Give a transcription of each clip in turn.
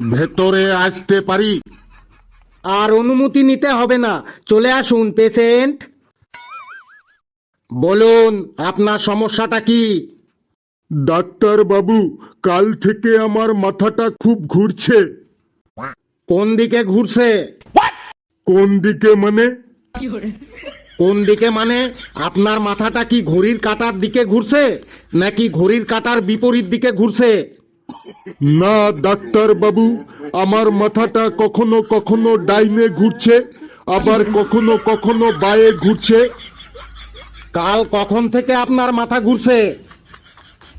ভেতরে আসতে পারি। আর অনুমতি নিতে হবে না। চলে আসুন পেশেন্ট। বলুন আপনার সমস্যাটা কি? ডাক্তার বাবু কাল থেকে আমার মাথাটা খুব ঘুরছে। কোন দিকে ঘুরছে? কোন দিকে মানে? কোন দিকে মানে? আপনার মাথাটা কি ঘড়ির কাটার দিকে ঘুরছে নাকি ঘড়ির কাটার বিপরীত দিকে ঘুরছে? না ডাক্তার বাবু আমার মাথাটা কখনো কখনো ডাইনে ঘুরছে আবার কখনো কখনো বায়ে ঘুরছে। কাল কখন থেকে আপনার মাথা ঘুরছে?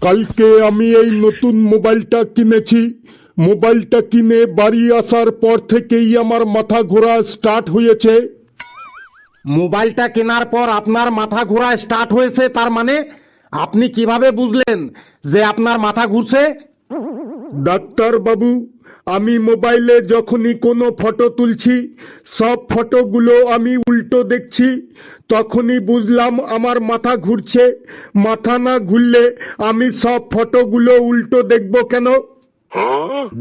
কালকে আমি এই নতুন মোবাইলটা কিনেছি। মোবাইলটা কিনে বাড়ি আসার পর থেকেই আমার মাথা ঘোরা স্টার্ট হয়েছে। মোবাইলটা কেনার পর আপনার মাথা ঘোরা স্টার্ট হয়েছে তার মানে আপনি কীভাবে বুঝলেন যে আপনার মাথা ঘুরছে? ডাক্তার বাবু আমি মোবাইলে যখনই কোনো ফটো তুলছি, সব ফটোগুলো আমি উল্টো দেখছি, তখনই বুঝলাম আমার মাথা ঘুরছে। মাথা না ঘুরলে আমি সব ফটোগুলো উল্টো দেখব কেন?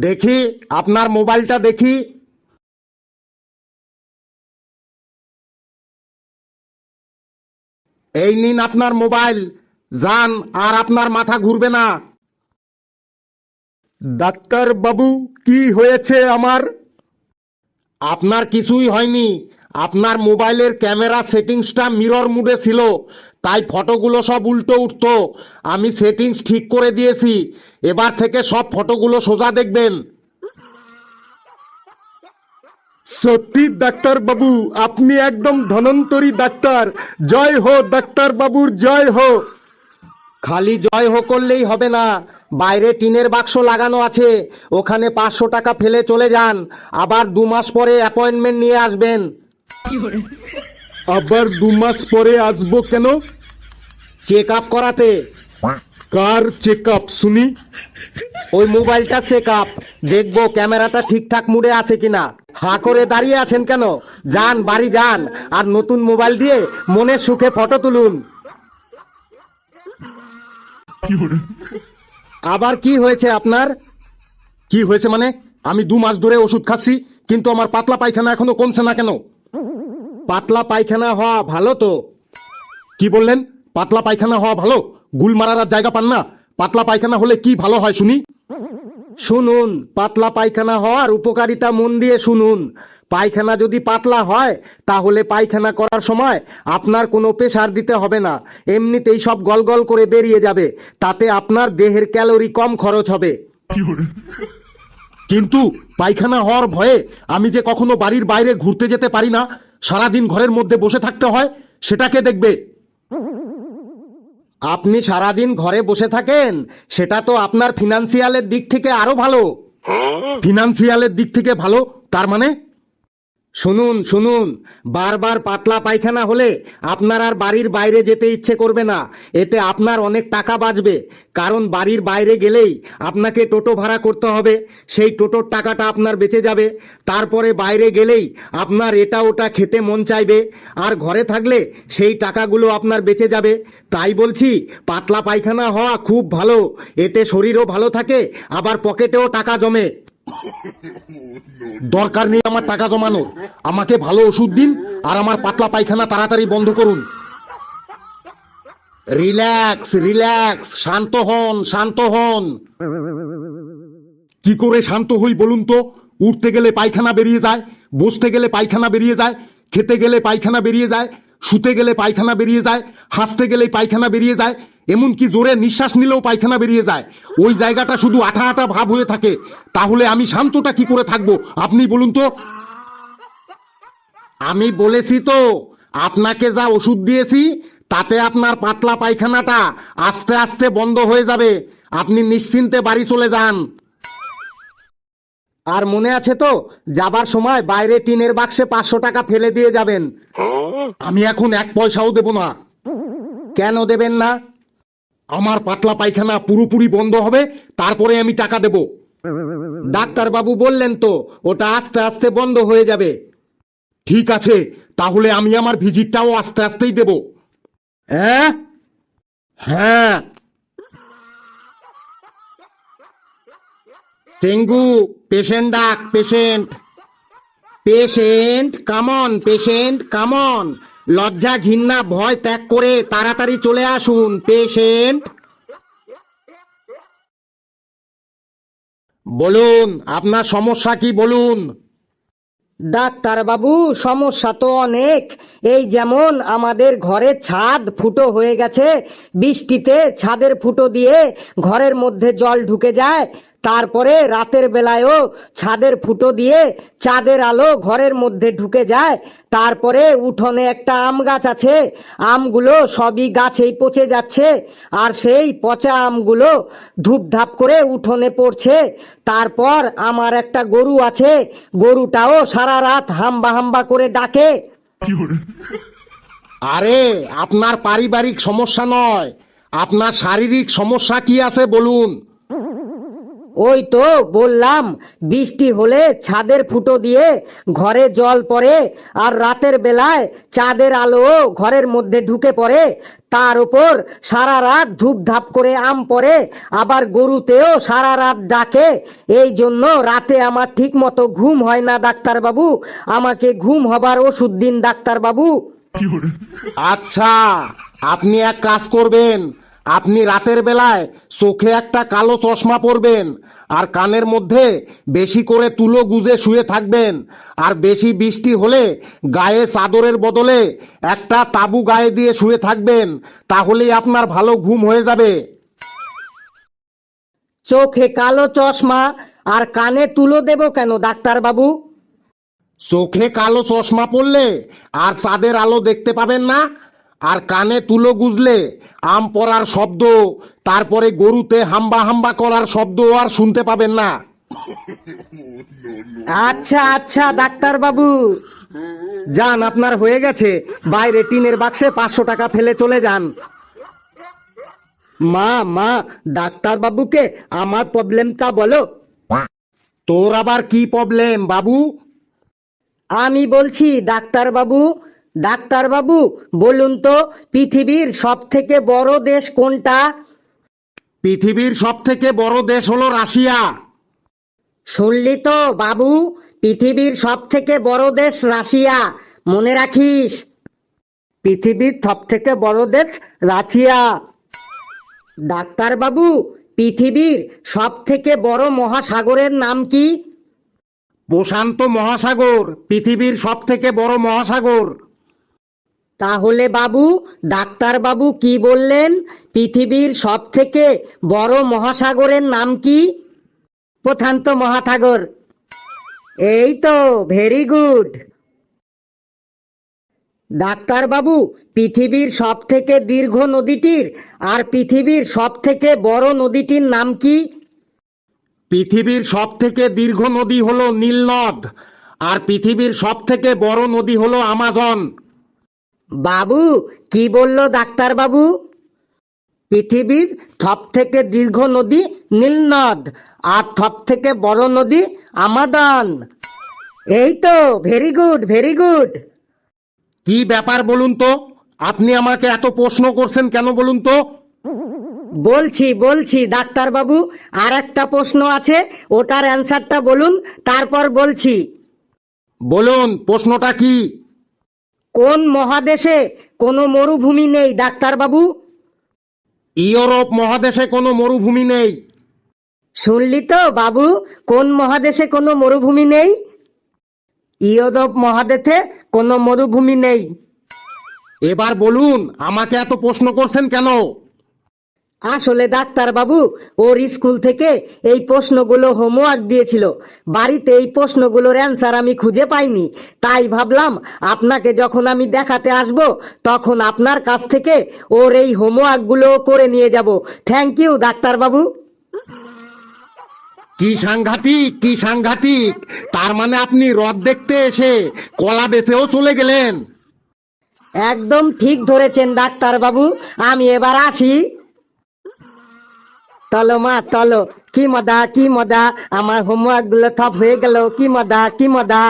দেখি, আপনার মোবাইলটা দেখি। এই নিন আপনার মোবাইল, যান, আর আপনার মাথা ঘুরবে না। ডাক্তার বাবু, কি হয়েছে আমার? আপনার কিছুই হয়নি। আপনার মোবাইলের ক্যামেরা সেটিংসটা মিরর মুডে ছিল, তাই ফটোগুলো সব উল্টো উঠতো। আমি সেটিংস ঠিক করে দিয়েছি। এবার থেকে সব ফটোগুলো সোজা দেখবেন। সত্যি, ডাক্তার বাবু, আপনি একদম ধনন্তরী ডাক্তার। জয় হো, ডাক্তার বাবুর, জয় হো। খালি জয় হো করলেই হবে না। বাইরে টিনের বাক্স লাগানো আছে। ওখানে পাঁচশো টাকা ফেলে চলে যান। আবার দু মাস পরে অ্যাপয়েন্টমেন্ট নিয়ে আসবেন। আবার দু মাস পরে আসব কেন? চেক আপ করাতে। কার চেক আপ শুনি? ওই মোবাইলটা চেক আপ দেখব ক্যামেরাটা ঠিকঠাক মুডে আছে কিনা। হা করে দাঁড়িয়ে আছেন কেন? যান বাড়ি যান। আর নতুন মোবাইল দিয়ে মনের সুখে ফটো তুলুন। আবার কি হয়েছে আপনার? কি হয়েছে মানে? আমি দু মাস ধরে ওষুধ খাচ্ছি, কিন্তু আমার পাতলা পায়খানা এখনও কমছে না কেন? পাতলা পায়খানা হওয়া ভালো তো? কি বললেন? পাতলা পায়খানা হওয়া ভালো? গুল মারার আর জায়গা পান না? পাতলা পায়খানা হলে কি ভালো হয় শুনি? শুনুন, পাতলা পায়খানা হওয়ার উপকারিতা মন দিয়ে শুনুন। পায়খানা যদি পাতলা হয় তাহলে পায়খানা করার সময় আপনার কোনো প্রেসার দিতে হবে না। এমনিতেই সব গল গল করে বেরিয়ে যাবে তাতে আপনার দেহের ক্যালোরি কম খরচ হবে। কিন্তু পায়খানা হওয়ার ভয়ে আমি যে কখনো বাড়ির বাইরে ঘুরতে যেতে পারি না সারাদিন ঘরের মধ্যে বসে থাকতে হয় সেটাকে দেখবে? আপনি সারাদিন ঘরে বসে থাকেন সেটা তো আপনার ফিনান্সিয়ালের দিক থেকে আরও ভালো। ফিনান্সিয়ালের দিক থেকে ভালো তার মানে? শুনুন শুনুন। বারবার পাতলা পায়খানা হলে আপনার আর বাড়ির বাইরে যেতে ইচ্ছে করবে না। এতে আপনার অনেক টাকা বাঁচবে। কারণ বাড়ির বাইরে গেলেই আপনাকে টোটো ভাড়া করতে হবে। সেই টোটোর টাকাটা আপনার বেঁচে যাবে। তারপরে বাইরে গেলেই আপনার এটা ওটা খেতে মন চাইবে। আর ঘরে থাকলে সেই টাকাগুলো আপনার বেঁচে যাবে। তাই বলছি, পাতলা পায়খানা হওয়া খুব ভালো। এতে শরীরও ভালো থাকে, আবার পকেটেও টাকা জমে। দরকার নেই আমার টাকা জমানোর। আমাকে ভালো ওষুধ দিন আর আমার পাতলা পায়খানা তাড়াতাড়ি বন্ধ করুন। রিল্যাক্স রিল্যাক্স, শান্ত হন শান্ত হন। কি করে শান্ত হই বলুন তো? উঠতে গেলে পায়খানা বেরিয়ে যায়, বসতে গেলে পায়খানা বেরিয়ে যায়, খেতে গেলে পায়খানা বেরিয়ে যায়, শুতে গেলে পায়খানা বেরিয়ে যায়, হাসতে গেলে পায়খানা বেরিয়ে যায় এমনকি জোরে নিঃশ্বাস নিলেও পায়খানা বেরিয়ে যায়। ওই জায়গাটা শুধু আঠা আঠা ভাব হয়ে থাকে। তাহলে আমি শান্তটা কি করে থাকব? আপনি বলুন তো। আমি বলেছি তো আপনাকে যা ওষুধ দিয়েছি তাতে আপনার পাতলা পায়খানাটা আস্তে আস্তে বন্ধ হয়ে যাবে। আপনি নিশ্চিন্তে বাড়ি চলে যান। আর মনে আছে তো যাবার সময় বাইরে টিনের বাক্সে পাঁচশো টাকা ফেলে দিয়ে যাবেন। আমি এখন এক পয়সাও দেব না। কেন দেবেন না? আমার পাতলা পায়খানা পুরোপুরি বন্ধ হবে, তারপরে আমি টাকা দেব। ডাক্তারবাবু বললেন তো, ওটা আস্তে আস্তে বন্ধ হয়ে যাবে। ঠিক আছে, তাহলে আমি আমার ভিজিটটাও আস্তে আস্তেই দেব। হ্যাঁ হ্যাঁ। সেঙ্গু, পেশেন্ট ডাক, patient. Patient come on patient come on লজ্জা, ঘৃণা, ভয় ত্যাগ করে তাড়াতাড়ি চলে আসুন। পেশেন্ট। বলুন, আপনার সমস্যা কি বলুন? ডাক্তার বাবু, সমস্যা তো অনেক। এই যেমন আমাদের ঘরের ছাদ ফুটো হয়ে গেছে, বৃষ্টিতে ছাদের ফুটো দিয়ে ঘরের মধ্যে জল ঢুকে যায় তারপরে রাতের বেলায়ও ছাদের ফুটো দিয়ে চাঁদের আলো ঘরের মধ্যে ঢুকে যায়। তারপরে উঠোনে একটা আম গাছ আছে। আমগুলো সবই গাছেই পচে যাচ্ছে। আর সেই পচা আমগুলো ধূপধাপ করে উঠোনে পড়ছে। তারপর আমার একটা গরু আছে। গরুটাও সারা রাত হাম্বা হাম্বা করে ডাকে। আরে আপনার পারিবারিক সমস্যা নয়। আপনার শারীরিক সমস্যা কি আছে বলুন? ওই তো বললাম বৃষ্টি হলে ছাদের ফুটো দিয়ে ঘরে জল পড়ে আর রাতের বেলায় চাঁদের আলো ঘরের মধ্যে ঢুকে পড়ে। তার উপর সারা রাত ধূপধাপ করে আম পড়ে আবার গরুতেও সারা রাত ডাকে। এই জন্য রাতে আমার ঠিক মতো ঘুম হয় না ডাক্তারবাবু। আমাকে ঘুম হবার ওষুধ দিন ডাক্তারবাবু। আচ্ছা আপনি এক কাজ করবেন। আপনি রাতের বেলায় চোখে একটা কালো চশমা পরবেন আর কানের মধ্যে বেশি করে তুলো গুজে শুয়ে থাকবেন আর বেশি বৃষ্টি হলে গায়ে চাদরের বদলে একটা তাবু গায়ে দিয়ে শুয়ে থাকবেন তাহলেই আপনার ভালো ঘুম হয়ে যাবে। চোখে কালো চশমা আর কানে তুলো দেব কেন ডাক্তারবাবু চোখে কালো চশমা পরলে আর চাঁদের আলো দেখতে পাবেন না আর কানে তুলো গুজলে আম পড়ার শব্দ তারপরে গরুতে হাম্বা হাম্বা করার শব্দ আর শুনতে পাবেন না। আচ্ছা আচ্ছা ডাক্তার বাবু যান আপনার হয়ে গেছে। বাইরে টিনের বাক্সে পাঁচশো টাকা ফেলে চলে যান। মা মা ডাক্তার বাবুকে আমার প্রবলেমটা বলো। তোর আবার কি প্রবলেম বাবু? আমি বলছি ডাক্তারবাবু ডাক্তারবাবু বলুন তো পৃথিবীর সব থেকে বড় দেশ কোনটা? পৃথিবীর সব থেকে বড় দেশ হলো রাশিয়া। শুনলি তো বাবু পৃথিবীর সব থেকে বড় দেশ রাশিয়া। মনে রাখিস পৃথিবীর সব থেকে বড় দেশ রাশিয়া। ডাক্তারবাবু পৃথিবীর সব থেকে বড় মহাসাগরের নাম কি? প্রশান্ত মহাসাগর পৃথিবীর সব থেকে বড় মহাসাগর। তাহলে বাবু ডাক্তারবাবু কি বললেন? পৃথিবীর সব থেকে বড় মহাসাগরের নাম কি? প্রশান্ত মহাসাগর। এই তো ভেরি গুড ডাক্তারবাবু পৃথিবীর সব থেকে দীর্ঘ নদীটির আর পৃথিবীর সব থেকে বড় নদীটির নাম কি? পৃথিবীর সব থেকে দীর্ঘ নদী হলো নীলনদ আর পৃথিবীর সব থেকে বড় নদী হলো আমাজন। বাবু কি বলল ডাক্তারবাবু? পৃথিবীর সব থেকে দীর্ঘ নদী নীলনদ আর সব থেকে বড় নদী আমাদন। এই তো ভেরি গুড ভেরি গুড কি ব্যাপার বলুন তো? আপনি আমাকে এত প্রশ্ন করছেন কেন বলুন তো? বলছি বলছি ডাক্তারবাবু আর একটা প্রশ্ন আছে ওটার অ্যান্সারটা বলুন তারপর বলছি। বলুন প্রশ্নটা কি? কোন মহাদেশে কোনো মরুভূমি নেই ডাক্তারবাবু? ইউরোপ মহাদেশে কোনো মরুভূমি নেই। শুনলি তো বাবু কোন মহাদেশে কোনো মরুভূমি নেই? ইউরোপ মহাদেশে কোনো মরুভূমি নেই। এবার বলুন আমাকে এত প্রশ্ন করছেন কেন? আসলে ডাক্তার বাবু ওর স্কুল থেকে এই প্রশ্নগুলো হোমওয়ার্ক দিয়েছিল। বাড়িতে এই প্রশ্নগুলোর অ্যান্সার আমি খুঁজে পাইনি। তাই ভাবলাম আপনাকে যখন আমি দেখাতে আসব তখন আপনার কাছ থেকে ওর এই হোমওয়ার্কগুলো করে নিয়ে যাব। থ্যাংক ইউ ডাক্তার বাবু কি সাংঘাতিক কি সাংঘাতিক। তার মানে আপনি রথ দেখতে এসে কলা বেচেও চলে গেলেন। একদম ঠিক ধরেছেন ডাক্তার বাবু আমি এবার আসি। চলো মা চলো কি মজা কি মজা? আমার হোমওয়ার্কগুলো সব হয়ে গেল। কি মজা কি মজা?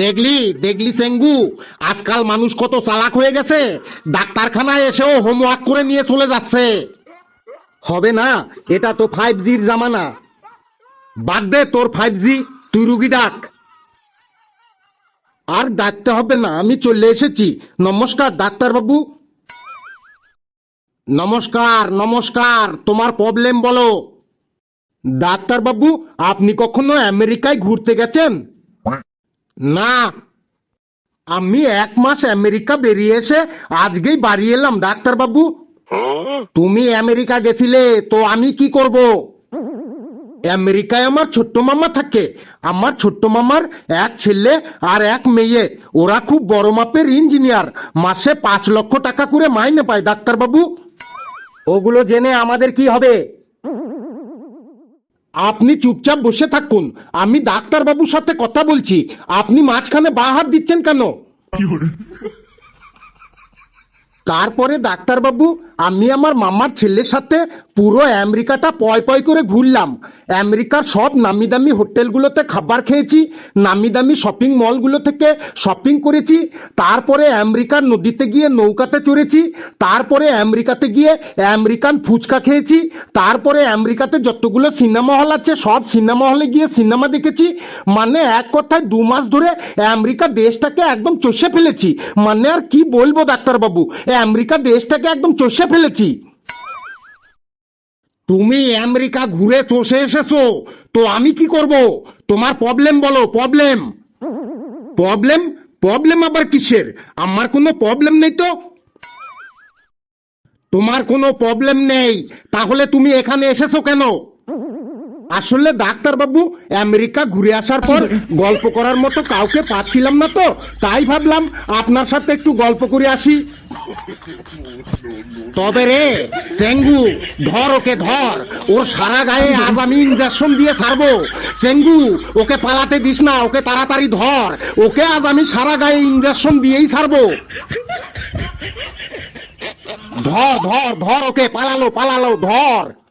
দেখলি দেখলি সেঙ্গু? আজকাল মানুষ কত চালাক হয়ে গেছে। ডাক্তারখানায় এসেও হোমওয়ার্ক করে নিয়ে চলে যাচ্ছে। হবে না, এটা তো ফাইভ জির জামানা। বাদ দে তোর ফাইভ জি তুই রুগী ডাক। আর ডাকতে হবে না, আমি চলে এসেছি। নমস্কার, ডাক্তারবাবু। নমস্কার নমস্কার, তোমার প্রবলেম বলো। ডাক্তারবাবু আপনি কখনো আমেরিকায় ঘুরতে গেছেন? না। আমি এক মাস আমেরিকা বেরিয়ে এসে আজকেই বাড়ি এলাম ডাক্তারবাবু তুমি আমেরিকা গেছিলে, তো আমি কি করব? আমেরিকায় আমার ছোট্ট মামা থাকে। আমার ছোট্ট মামার এক ছেলে আর এক মেয়ে। ওরা খুব বড় মাপের ইঞ্জিনিয়ার। মাসে পাঁচ লক্ষ টাকা করে মাইনে পায় ডাক্তারবাবু ওগুলো জেনে আমাদের কি হবে? আপনি চুপচাপ বসে থাকুন। আমি ডাক্তারবাবুর সাথে কথা বলছি। আপনি মাঝখানে বা হাত দিচ্ছেন কেন? তারপরে ডাক্তারবাবু, আমি আমার মামার ছেলের সাথে পুরো আমেরিকাটা পয় পয় করে ঘুরলাম। আমেরিকার সব নামি দামি হোটেলগুলোতে খাবার খেয়েছি নামি দামি শপিং মলগুলো থেকে শপিং করেছি, তারপরে আমেরিকার নদীতে গিয়ে নৌকাতে চড়েছি, তারপরে আমেরিকাতে গিয়ে আমেরিকান ফুচকা খেয়েছি, তারপরে আমেরিকাতে যতগুলো সিনেমা হল আছে, সব সিনেমা হলে গিয়ে সিনেমা দেখেছি। মানে এক কথায় দু মাস ধরে আমেরিকা দেশটাকে একদম চষে ফেলেছি। মানে আর কি বলব ডাক্তারবাবু আমেরিকা দেশটাকে একদম চষে ফেলেছি। তুমি আমেরিকা ঘুরে চষে এসেছ, তো আমি কি করব? তোমার প্রবলেম বলো প্রবলেম প্রবলেম প্রবলেম আবার কিসের? আমার কোনো প্রবলেম নেই তো? তোমার কোনো প্রবলেম নেই, তাহলে তুমি এখানে এসেছ কেন? আসলে ডাক্তারবাবু, আমেরিকা ঘুরে আসার পর গল্প করার মতো কাউকে পাচ্ছিলাম না তো, তাই ভাবলাম আপনার সাথে একটু গল্প করে আসি। তবে রে, সেঙ্গু, ধর ওকে ধর। ওর সারা গায়ে আজ আমি ইঞ্জেকশন দিয়ে ছাড়বো। সেঙ্গু, ওকে পালাতে দিস না, ওকে তাড়াতাড়ি ধর। ওকে আজ আমি সারা গায়ে ইঞ্জেকশন দিয়েই ছাড়বো। ধর ধর ধর ওকে, পালালো পালালো, ধর।